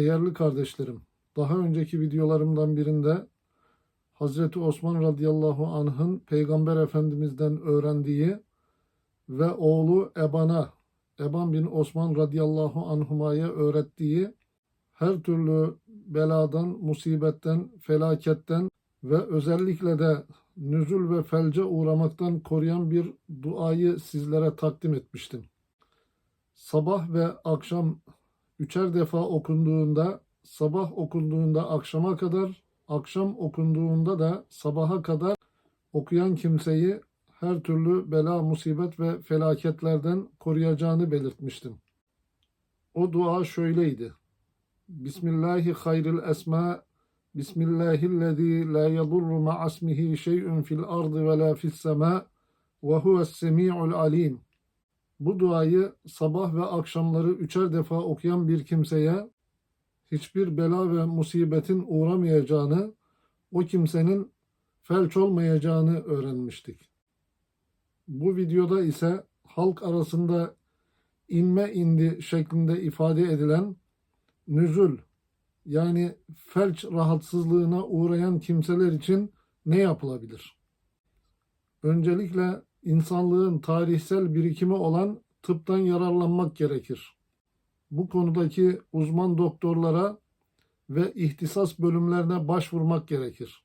Değerli kardeşlerim, daha önceki videolarımdan birinde Hazreti Osman radıyallahu anh'ın Peygamber Efendimiz'den öğrendiği ve oğlu Eban'a, Eban bin Osman radıyallahu anhuma'ya öğrettiği her türlü beladan, musibetten, felaketten ve özellikle de nüzul ve felce uğramaktan koruyan bir duayı sizlere takdim etmiştim. Sabah ve akşam üçer defa okunduğunda, sabah okunduğunda akşama kadar, akşam okunduğunda da sabaha kadar okuyan kimseyi her türlü bela, musibet ve felaketlerden koruyacağını belirtmiştim. O dua şöyleydi. Bismillahi hayril esma Bismillahillezî la yadurru ma'asmihi şey'un fil ardı ve la fis semâ ve huves semî'ul alîm. Bu duayı sabah ve akşamları üçer defa okuyan bir kimseye hiçbir bela ve musibetin uğramayacağını, o kimsenin felç olmayacağını öğrenmiştik. Bu videoda ise halk arasında inme indi şeklinde ifade edilen nüzul yani felç rahatsızlığına uğrayan kimseler için ne yapılabilir? Öncelikle insanlığın tarihsel birikimi olan tıptan yararlanmak gerekir. Bu konudaki uzman doktorlara ve ihtisas bölümlerine başvurmak gerekir.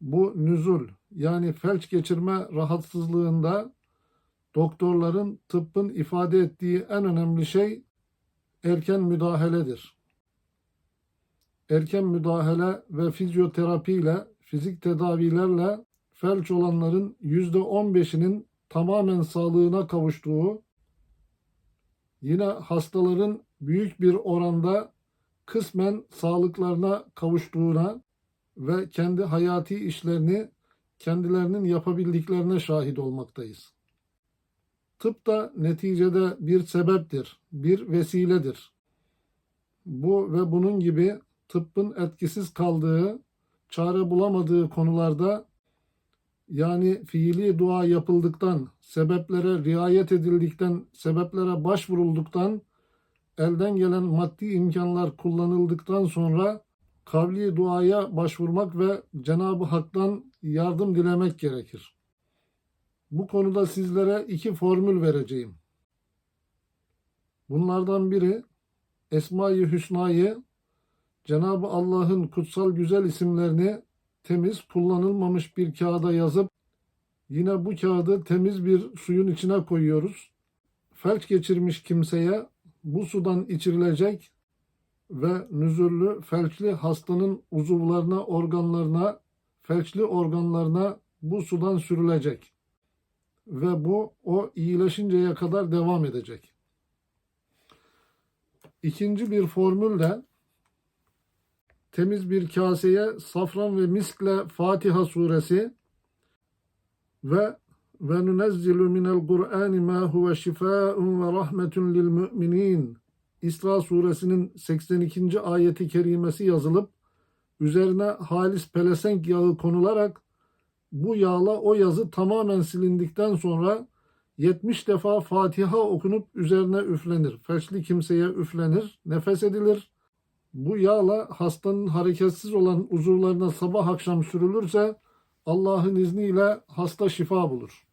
Bu nüzul yani felç geçirme rahatsızlığında doktorların tıbbın ifade ettiği en önemli şey erken müdahaledir. Erken müdahale ve fizyoterapi ile fizik tedavilerle felç olanların %15'inin tamamen sağlığına kavuştuğu, yine hastaların büyük bir oranda kısmen sağlıklarına kavuştuğuna ve kendi hayati işlerini kendilerinin yapabildiklerine şahit olmaktayız. Tıp da neticede bir sebeptir, bir vesiledir. Bu ve bunun gibi tıbbın etkisiz kaldığı, çare bulamadığı konularda yani fiili dua yapıldıktan, sebeplere riayet edildikten, sebeplere başvurulduktan, elden gelen maddi imkanlar kullanıldıktan sonra kavli duaya başvurmak ve Cenab-ı Hak'tan yardım dilemek gerekir. Bu konuda sizlere iki formül vereceğim. Bunlardan biri Esma-i Hüsna'yı Cenab-ı Allah'ın kutsal güzel isimlerini temiz kullanılmamış bir kağıda yazıp yine bu kağıdı temiz bir suyun içine koyuyoruz. Felç geçirmiş kimseye bu sudan içirilecek ve nüzüllü felçli hastanın uzuvlarına, organlarına, felçli organlarına bu sudan sürülecek. Ve bu o iyileşinceye kadar devam edecek. İkinci bir formül de temiz bir kaseye safran ve miskle Fatiha suresi ve ve nunezzilu minel Kur'ani ma huve şifaun ve rahmetun lil müminin İsra suresinin 82. ayeti kerimesi yazılıp üzerine halis pelesenk yağı konularak bu yağla o yazı tamamen silindikten sonra 70 defa Fatiha okunup üzerine üflenir. Felçli kimseye üflenir, nefes edilir. Bu yağla hastanın hareketsiz olan uzuvlarına sabah akşam sürülürse Allah'ın izniyle hasta şifa bulur.